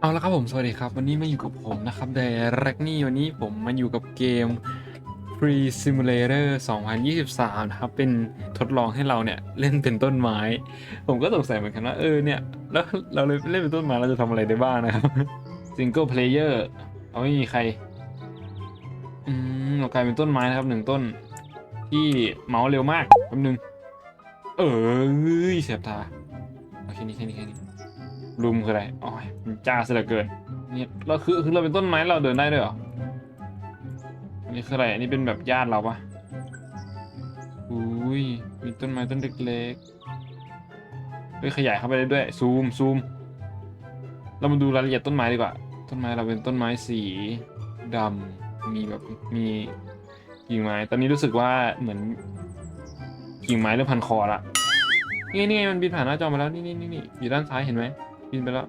เอาละครับผม สวัสดีครับ วันนี้มาอยู่กับผมนะครับเดรกนี่วันนี้ผมมาอยู่กับเกม Free Simulator 2023 นะครับ เป็นทดลองให้เราเนี่ย เล่นเป็นต้นไม้ ผมก็สงสัยเหมือนกันว่า เออเนี่ยแล้วเราเลยเล่นเป็นต้นไม้เราจะทำอะไรได้บ้างนะครับ Single Player เอาไม่มีใคร อืมเรากลายเป็นต้นไม้นะครับหนึ่งต้น ที่เมาส์เร็วมากแป๊บนึง เออเสียบตาโอเคนี่แค่นี้แค่นี้ รุมคืออะไรอ๋อยมันจ้าเสียเหลือเกินเนี่ยเราคือคือเราเป็นต้นไม้เราเดินได้ด้วยเหรออันนี้คืออะไรอันนี้เป็นแบบญาติเราปะอุ้ยมีต้นไม้ต้นเล็กๆเฮ้ยขยายเข้าไปได้ด้วยซูมซูมเรามาดูรายละเอียดต้นไม้ดีกว่า ต้นไม้เราเป็นต้นไม้สีดำมีแบบมีกิ่งไม้ ตอนนี้รู้สึกว่าเหมือนกิ่งไม้เริ่มพันคอละนี่นี่มันบินผ่านหน้าจอมาแล้วนี่นี่นี่อยู่ด้านซ้ายเห็นไหม บินไปแล้ว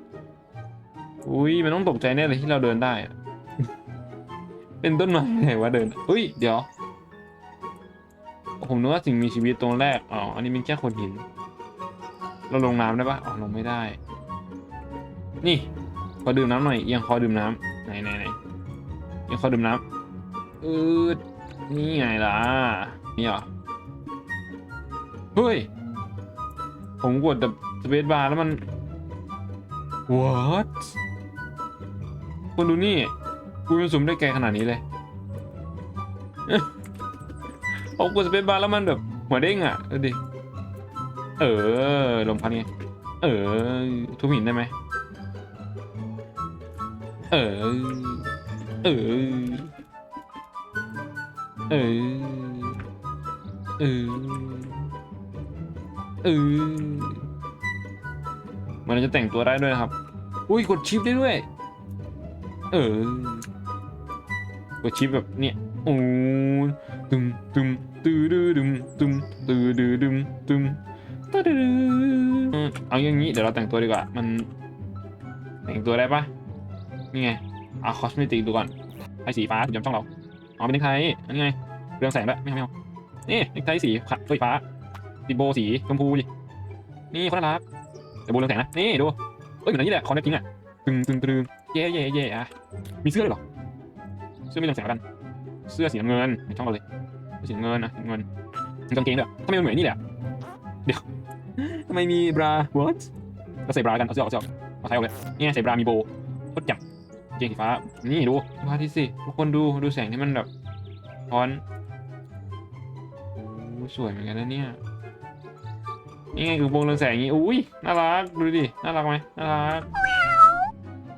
อุ้ยมันต้องตกใจแน่เลยที่เราเดินได้อะเป็นต้นไม้ไหนวะเดิน อุ้ย เดี๋ยว ผมนึกว่าสิ่งมีชีวิตตรงแรก อ๋อ อันนี้เป็นแค่โคนหิน เราลงน้ำได้ปะอ๋อ ลงไม่ได้ นี่ ขอดื่มน้ำหน่อยเอียงคอดื่มน้ำไหนไหนไหนเอียงคอดื่มน้ำอืดนี่ไงล่ะ นี่เหรอ เฮ้ย ผมกดแบบสเปซบาร์แล้วมัน what คุณดูนี่ กูมันซูมได้ไกลขนาดนี้เลยผมกดสเปซบาร์แล้วมันแบบ หัวเด้งอะดูดิ เออ ลมพัดไง เออ ทุบหินได้ไหม เออ เออ เออ เออ เออ มันจะแต่งตัวได้ด้วยนะครับ อุ้ยกดชิปได้ด้วย เออกดชิปแบบเนี่ยโอ้ยตึมตึมตื้อดื้อดึมตึมตื้อดื้อดึมตึมตื้อดื้อดึมเออเอาอย่างนี้เดี๋ยวเราแต่งตัวดีกว่า มัน แต่งตัวได้ปะนี่ไงเอาคอสเมติกดูก่อนไอ้สีฟ้าถึงจำต้องเราอ๋อเป็นเน็กไทอันนี้ไงเรืองแสงด้วยไม่เอาไม่เอานี่เน็กไทสีขาวไฟฟ้าติดโบสีชมพูดินี่คนน่ารัก แต่โบเรืองแสงนะ นี่ดูเอ้ยเหมือนอันนี้แหละคอนเน็กจริงอะ ตึงตึงตึงเย่เย่เย่อะมีเสื้อด้วยเหรอ เสื้อไม่เรืองแสงกัน เสื้อสีน้ำเงินในช่องเราเลยสีน้ำเงินนะสีเงินกางเกงด้วยทำไมมันเหมือนนี่แหละ เดี๋ยวทำไมมีบรา what เราใส่บรากัน เอาเสื้อออกเอาเสื้อออกเอาไทยออกเลยเนี่ยใส่บรา มีโบโคตรจับเกงสีฟ้า นี่ดูดูพระอาทิตย์สิทุกคนดูดูแสงที่มันแบบทอนโอ้สวยเหมือนกันนะเนี่ย นี่ไงคือวงเรืองแสงอย่างนี้อุ้ยน่ารักดูดิน่ารักไหมน่ารัก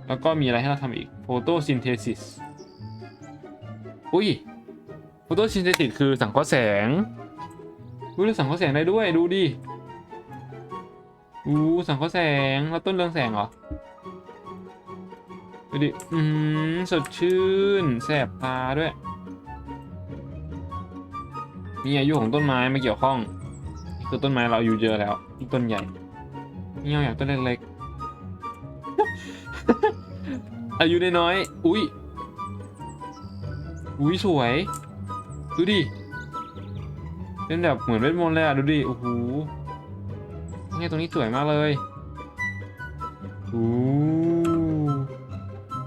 แล้วก็มีอะไรให้เราทำอีก photosynthesis อุ้ย photosynthesis คือสังเคราะห์แสงอุ้ยเราสังเคราะห์แสงได้ด้วยดูดิอู้สังเคราะห์แสงแล้วต้นเรืองแสงเหรอดูดิอืมสดชื่นแสบตาด้วยมีอายุของต้นไม้มาเกี่ยวข้อง คือต้นไม้เราอายุเยอะแล้วนี่ต้นใหญ่นี่เราอยากต้นเล็กๆ อายุน้อยๆอุ้ยอุ้ยสวย ดูดิเป็นแบบเหมือนเวทมนต์เลยอะดูดิโอ้โหนี่ตรงนี้สวยมากเลยโอ้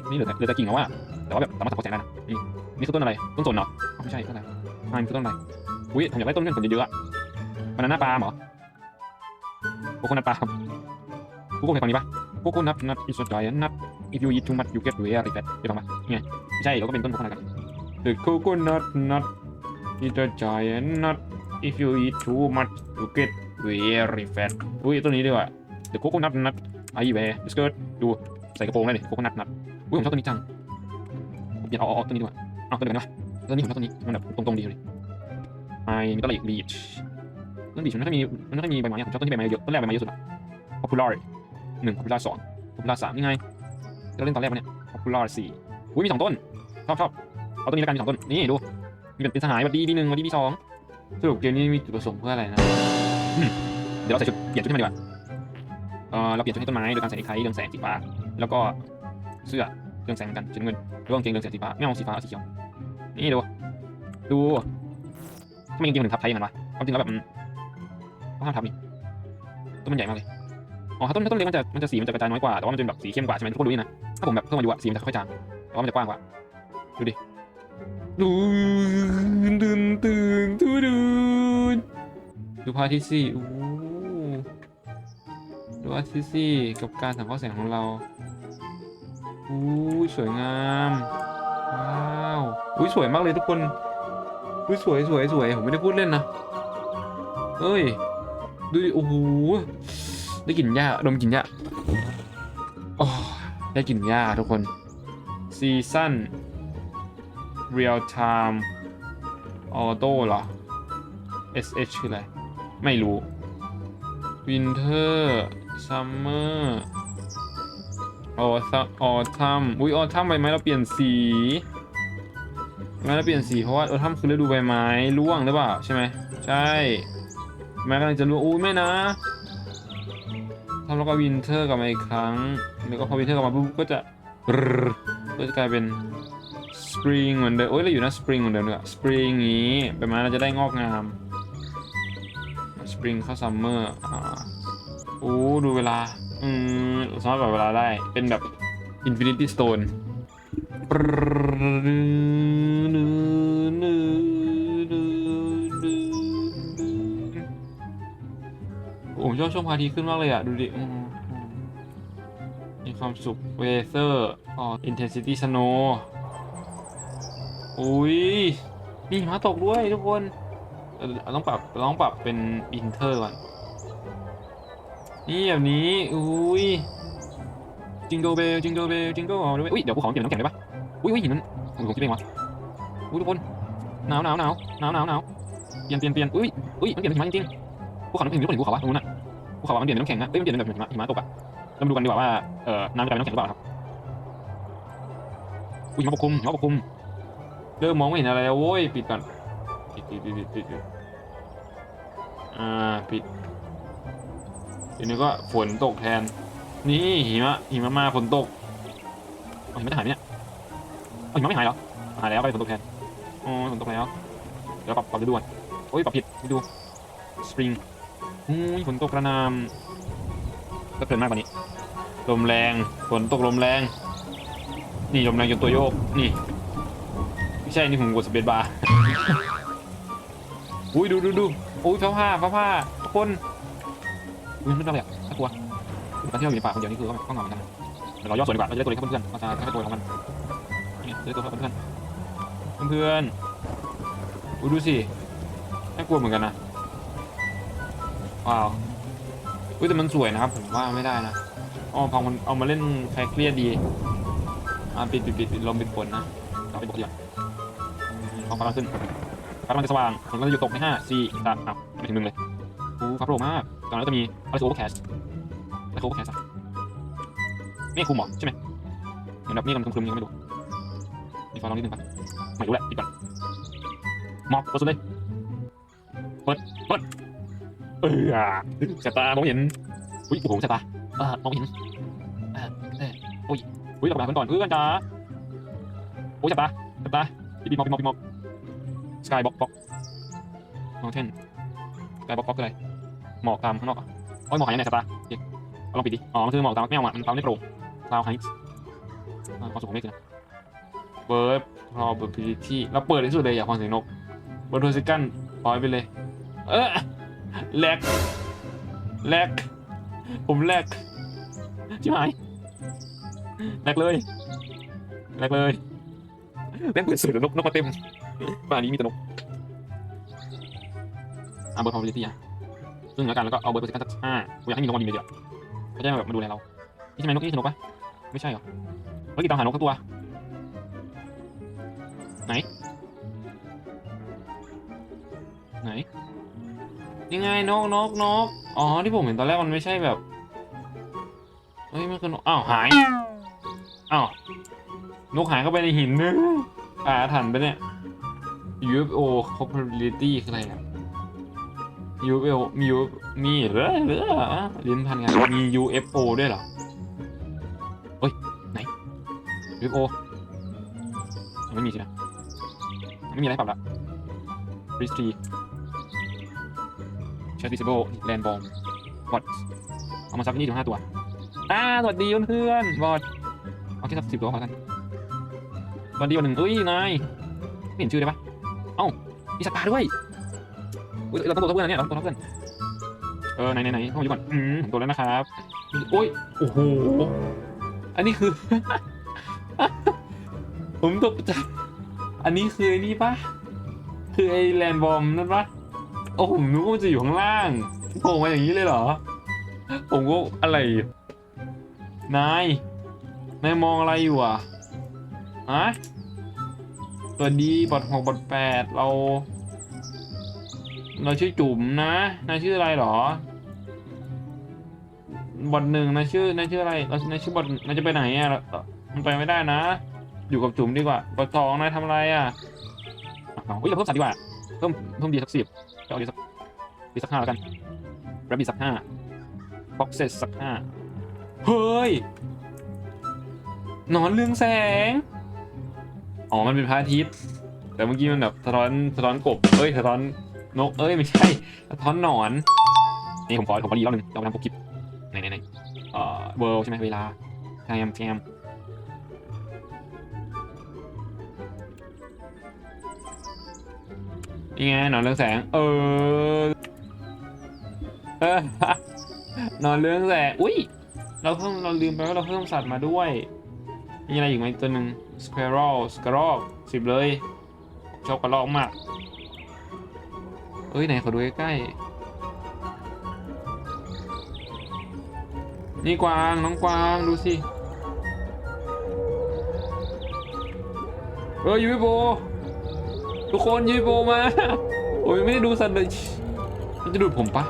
นี่เหลือแต่เหลือแต่กิ่งแล้วอะแต่ว่าแบบสามารถสังเคระแสงได้นะนี่นี่คือต้นอะไร ต้นสนเหรออ้าวไม่ใช่ต้นอะไรอ่านี่คือต้นอะไรอุ้ยผมอยากได้ต้นเงินผลเยอะๆอะ บานาน่าปาล์มเหรอโคโคนัทปาล์มโคโค่ในตอนนี้ปะโคโคนัทนัทอิสระนัท if you eat too much you get very fat ไปฟังปะนี่ไงไม่ใช่เราก็เป็นต้นโคโคนัทกัน The coconut nut is a giant nut if you eat too much you get very fat อุ้ยต้นนี้ดีกว่า The coconut nut I wear the skirt ดูใส่กระโปรงได้เลย coconut nut อุ้ยผมชอบต้นนี้จังผมเปลี่ยนเอาเอาต้นนี้ดีกว่าเอาต้นเดียวกันได้ปะต้นนี้ผมชอบต้นนี้มันแบบตรงๆดีเลยไอ้มีต้นอะ ไรอีก beach ต้น beach มันไม่ค่อยมีมันไม่ค่อยมีใบไม้อะผมชอบต้นที่ใบไม้เยอะต้นแรกใบไม้เยอะสุดอะ popular หนึ่ง popular สอง popular สามนี่ไงที่เราเล่นตอนแรกปะเนี่ย popular สี่อุ้ยมีสองต้นชอบชอบเอาต้นนี้แล้วกันมีสองต้นนี่ดูมีเป็นสหายวัดดีบีหนึ่งวัดดีบีสองสรุปเกมนี้มีจุดประสงค์เพื่ออะไรนะอืมเดี๋ยวเราใส่ชุดเปลี่ยนชุดให้มันดีกว่าเออเราเปลี่ยนชุดให้ต้นไม้โดยการใส่ไข่เรืองแสงสีฟ้าแล้วก็เสื้อเรืองแสงเหมือนกันสีน้ำเงินแล้วก็กางเกงเรืองแสงสีฟ้าไม่เอาสีฟ้าเอาสีเขียวนี่ดูดูทำไมกางเกงมันถึงทับไทยอย่างนั้นวะความจริงแล้วแบบมันต้อง ห้ามทับนี่ต้นมันใหญ่มากเลยอ๋อถ้าต้นถ้าต้นเล็กมันจะมันจะสีมันจะกระจายน้อยกว่าแต่ว่ามันจะเป็นแบบสีเข้มกว่าใช่ไหมทุกคนรู้นี่นะถ้าผมแบบเพิ่มอายุอะสีมันจะค่อยๆจางแต่ว่ามันจะกว้างกว่าดูดิดูตื่นตื่นตื่นดูพาทิตย์สิอู้ดูพระอาทิตย์สิกับการสังเคราะห์แสงของเราอู้สวยงามว้าวอุ้ยสวยมากเลยทุกคนอุ้ยสวยสวยสวยผมไม่ได้พูดเล่นนะเอ้ย ดูดิโอ้โหได้กลิ่นหญ้าดมกลิ่นหญ้าโอ้ได้กลิ่นหญ้าทุกคนซีซั่นเรียลไทม์ออโต้เหรอ SH คืออะไร ไม่รู้วินเทอร์ซัมเมอร์ออทัมออทัมอุ้ยออทัมใบไม้เราเปลี่ยนสีใบไม้เราเปลี่ยนสีเพราะว่าออทัมคือฤดูใบไม้ร่วงหรือเปล่าใช่ไหมใช่ แม้กำลังจะรู้อุ้ยไม่นะทำแล้วก็วินเทอร์กลับมาอีกครั้ง แล้วก็พอวินเทอร์กลับมาปุ๊บก็จะก็จะกลายเป็นสปริงเหมือนเดิมโอ้ยเราอยู่นะสปริงเหมือนเดิมเนี่ยสปริงนี้ใบไม้เราจะได้งอกงามสปริงเข้าซัมเมอร์อ่าโอ้ดูเวลา อืมสามารถแบบเวลาได้เป็นแบบอินฟินิตี้สโตน ผมชอบช่วงพระอาทิตย์ขึ้นมากเลยอะ ดูดิมีความสุขเวเซอร์อ๋ออินเทนซิตี้สโนอุ้ยมีหิมะตกด้วยทุกคนต้องปรับต้องปรับเป็นอินเทอร์ก่อน นี่แบบนี้อุ้ยจิงโกเบลจิงโกเบลจิงโกเบลอุ้ยเดี๋ยวภูเขาเปลี่ยนน้ำแข็งได้ปะอุ้ยอุ้ยหินนั้นโอ้โหคิดเองวะอุ้ยทุกคนหนาวหนาวหนาวหนาวหนาวหนาวเปลี่ยนเปลี่ยนเปลี่ยนอุ้ยอุ้ยมันเปลี่ยนเป็นหิมะจริงๆภูเขาน้ำแข็งทุกคนเห็นภูเขาวะตรงนู้นน่ะ ภูเขามันเปลี่ยนเป็นน้ำแข็งอะเอ้ยมันเปลี่ยนเป็นแบบหิมะหิมะตกอะเรามาดูกันดีกว่าว่าเอ่อน้ำจะกลายเป็นน้ำแข็งหรือเปล่าครับอุ้ยหิมะปกคลุมหิมะปกคลุมเริ่มมองไม่เห็นอะไรแล้วโว้ยปิดก่อนปิดปิดปิดปิดปิดอ่าปิดทีนี้ก็ฝนตกแทน นี่หิมะหิมะมาฝนตกเอาหิมะจะหายไหมเนี่ยเอาหิมะไม่หายเหรอหายแล้วไปฝนตกแทนอ๋อฝนตกแล้วเดี๋ยวปรับปรับดูก่อนโอ้ยปรับผิดฤดูสปริง อุ้ยฝนตกกระหนำก็เพลินมากกว่านี้ ลมแรง ฝนตกลมแรง นี่ลมแรงจนตัวโยก นี่ ไม่ใช่ นี่ผมกดสเปซบาร์ อุ้ยดูดูดูอุ้ยฟ้าผ้าฟ้าผ้าทุกคนอุ้ยไม่ต้องเลยอะน่ากลัวตอนที่เราอยู่ในป่าคนเดียวนี่คือก็ก็เหงาเหมือนกันะเดี๋ยวเราย่อส่วนดีกว่าเราจะได้ตัวเล็กกับเพื่อนๆเราจะได้ตัวของมันนี่จะได้ตัวกับเพื่อนๆเพื่อนๆอุ้ยดูสิน่ากลัวเหมือนกันนะ ว้าวอุ้ยแต่มันสวยนะครับ ผมว่าไม่ได้นะอ๋อพอมันเอามาเล่นใครเครียดดี อ่าปิดปิดปิดลมปิดฝนนะเราไปบอกดีกว่าท้องฟ้ากำลังขึ้นฟ้ากำลังจะสว่างฝนก็จะหยุดตกในห้าสี่สามอ้าวไม่ถึงหนึ่งเลยโอ้ฟ้าโปร่งมากตอนนั้นจะมีอะไรโอเวอร์แคสต์อะไรโอเวอร์แคสอะเมฆคลุมหรอใช่ไหมเหมือนแบบเมฆมันคลุมๆยังไม่รู้มีฟ้าลองนิดนึงปะไม่รู้แหละปิดก่อนมอบเปิดสุดเลยเปิด เออสายตามองเห็นอุ้ยโอ้โหสายตาเออมองเห็นเออเออโอ้ยอุ้ยกับเพื่อนก่อนเพื่อนจ้าโอ้ยสายตาสายตาพี่บีมอบพี่มอบพี่มอบสกายบ็อกบ็อกมองเทนสกายบ็อกบ็อกคืออะไรหมอกตามข้างนอกอะโอ้ยหมอกหายในสายตาเคเอาลองปิดดิอ๋อมันคือหมอกตามไม่เอาอะมันตามไม่โปร่งคลาวไฮท์ความสุขของเมฆนะเบิร์ด probability เราเปิดที่สุดเลยอยากฟังเสียงนกเบิร์ดโทรซิกันปล่อยไปเลย เออ แลกแลกผมแลกชิบหายแลกเลยแลกเลยแลกเปิดสุดนกนกมาเต็มบ้านนี้มีแต่นกอะเบิร์ด probability อะซึ่งแล้วกันแล้วก็เอาเบอร์เปอร์เซ็นต์สักห้ากูอยากให้มีนกมาบินเลยเดียวเขาจะแบบมาดูแลเรานี่ใช่ไหมนกนี่คือนกปะไม่ใช่เหรอเมื่อกี้ตามหานกสักตัว ไหน ไหน ยังไงนกนกนกอ๋อที่ผมเห็นตอนแรกมันไม่ใช่แบบเฮ้ยมันคือนกอ้าวหายอ้าวนกหายเข้าไปในหินนึงอ่าถันไปเนี่ย UFO probability คืออะไรอะ UFO มี U มีเหรอเหรอลิ้นพันกันมี UFO ด้วยเหรอเฮ้ยไหน UFO ไม่มีสินะไม่มีอะไรปรับละ Freeze Tree Chat Visible Land Bomb What เอามาสักยี่สิบห้าตัว อ่า สวัสดีเพื่อนๆบอดเอาแค่สักสิบตัวพอกันสวัสดีวันหนึ่งเอ้ย นายไม่เห็นชื่อได้ปะเอ้า มีสัตว์ป่าด้วยอุ๊ยเราต้องตัวเท่าเพื่อนนะเนี่ยเราต้องตัวเท่าเพื่อน เออ ไหนไหนไหนเข้ามาดูก่อน อืมตัวแล้วนะครับ โอ้ย โอ้โห อันนี้คือ ผมตกใจ อันนี้คือไอ้นี่ปะคือไอ้แลนบอมนั่นปะ โอ้ผมนึกว่ามันจะอยู่ข้างล่างโผล่มาอย่างนี้เลยเหรอ ผมก็อะไร นาย นายมองอะไรอยู่อะฮะสวัสดีบอดหกบอดแปดเรา เราชื่อจุ๋มนะ นายชื่ออะไรหรอบอดหนึ่งนายชื่อนายชื่ออะไรเรานายชื่อบอดนายจะไปไหนอะเรามันไปไม่ได้นะ อยู่กับจุ๋มดีกว่าบอดสองนายทำอะไรอะอาเฮ้ยเราเพิ่มสัตว์ดีกว่า เพิ่มเพิ่มดีสักสิบเอาดีสักดีสักห้าแล้วกันแรบบีสักห้าบ็อกเซสสักห้าเฮ้ยนอนเรื่องแสง อ๋อ มันเป็นพระอาทิตย์ แต่เมื่อกี้มันแบบสะท้อนสะท้อนกบ เอ้ยสะท้อนนก เอ้ยไม่ใช่สะท้อนหนอน นี่ผมขอผมขอรีรอบหนึ่งเราไปทำโปรคลิปไหนไหนไหนเอ่อเวิร์ใช่ไหมเวลาแจมแจม นี่ไงนอนเรื่องแสง เออเออนอนเรื่องแสง อุ้ย เราเพิ่มเราลืมไปว่าเราเพิ่มสัตว์มาด้วย มีอะไรอีกไหมตัวหนึ่ง squirrel squirrel สิบเลยชอบกระรอกมาก เอ้ยไหนขอดูใกล้ๆนี่กวาง น้องกวางดูสิ เออยูวิโบ ทุกคนยูวิโบมาโอ้ยไม่ได้ดูสัตว์เลยมันจะดูดผมปะ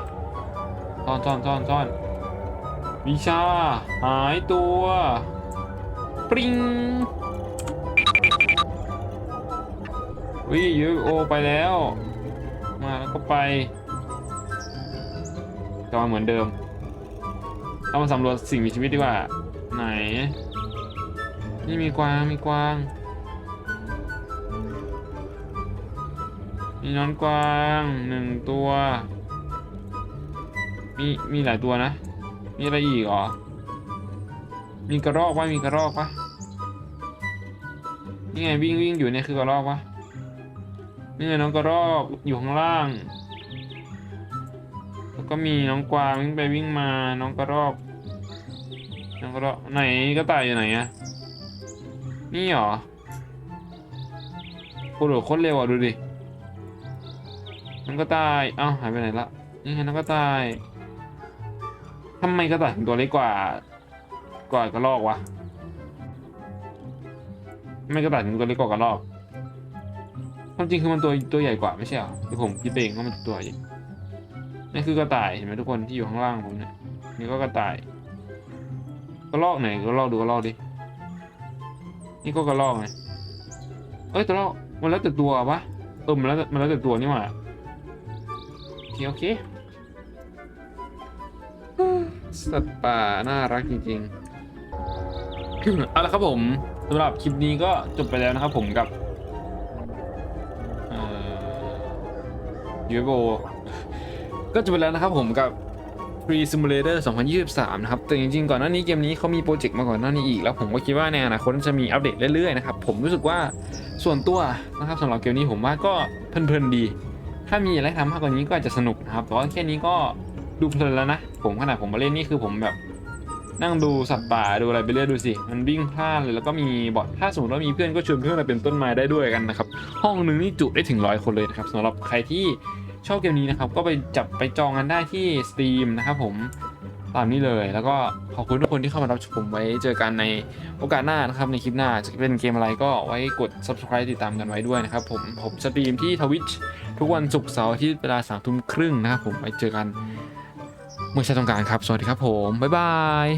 ซ่อนซ่อนซ่อนซ่อนวิชา หายตัวปริงวิยูโอไปแล้ว มาแล้วก็ไปกลับมาเหมือนเดิมเรามาสำรวจสิ่งมีชีวิตดีกว่า ไหน นี่มีกวางมีกวาง มีน้องกวางหนึ่งตัว มีมีหลายตัวนะ มีอะไรอีกอ๋อมีกระรอกปะมีกระรอกปะนี่ไงวิ่งวิ่งอยู่เนี่ยคือกระรอกปะนี่ไงน้องกระรอกอยู่ข้างล่าง แล้วก็มีน้องกวางวิ่งไปวิ่งมา น้องกระรอก น้องกระรอกไหนกระต่ายอยู่ไหนอะนี่เหรอโคตรโคตรเร็วอะดูดิ น้องกระต่าย เอ้าหายไปไหนละนี่ไงน้องกระต่ายทำไมกระต่ายถึงตัวเล็กกว่า กว่ากระรอกวะทำไม่กระต่ายถึงตัวเล็กกว่ากระรอกความจริงคือมันตัวตัวใหญ่กว่าไม่ใช่เหรอคือผมคิดเองว่ามันตัวใหญ่นี่คือกระต่ายเห็นไหมทุกคนที่อยู่ข้างล่างผมเนี่ยนี่ก็กระต่าย กระรอกไหนกระรอกดูกระรอกดินี่ก็กระรอกไงเอ้ยกระรอกมันแล้วแต่ตัวปะเออมันแล้วมันแล้วแต่ตัวนี่หว่า เคโอเคสัตว์ป่าน่ารักจริงๆ เอาละครับผมสำหรับคลิปนี้ก็จบไปแล้วนะครับผมกับยูโบก็จบไปแล้วนะครับผมกับ Free Simulator 2023 นะครับ แต่จริงๆ ก่อนหน้านี้เกมนี้เขามีโปรเจกต์มาก่อนหน้านี้อีก แล้วผมก็คิดว่าในอนาคตจะมีอัปเดตเรื่อยๆ นะครับ ผมรู้สึกว่าส่วนตัวนะครับสำหรับเกมนี้ผมว่าก็เพลินๆดี ถ้ามีอะไรทำมากกว่านี้ก็อาจจะสนุกนะครับแต่ว่าแค่นี้ก็ดูเพลินแล้วนะ ผมขนาดผมมาเล่นนี่คือผมแบบ นั่งดูสัตว์ป่าดูอะไรไปเรื่อยดูสิ มันวิ่งพลาดเลยแล้วก็มีบอทถ้าสมมติว่ามีเพื่อนก็ชวนเพื่อนมาเป็นต้นไม้ได้ด้วยกันนะครับ ห้องหนึ่งนี่จุได้ถึงร้อยคนเลยนะครับสำหรับใครที่ชอบเกมนี้นะครับ ก็ไปจับไปจองกันได้ที่ Steam นะครับผมตามนี้เลย แล้วก็ขอบคุณทุกคนที่เข้ามารับชมไว้เจอกันในโอกาสหน้านะครับ ในคลิปหน้าจะเป็นเกมอะไรก็ไว้กด subscribe ติดตามกันไว้ด้วยนะครับผมผมสตรีมที่ทวิช ทุกวันศุกร์เสาร์อาที่เวลาสามทุ่มครึ่งนะครับผมไปเจอกัน เมื่อใช้ต้องการครับ สวัสดีครับผม บ๊ายบาย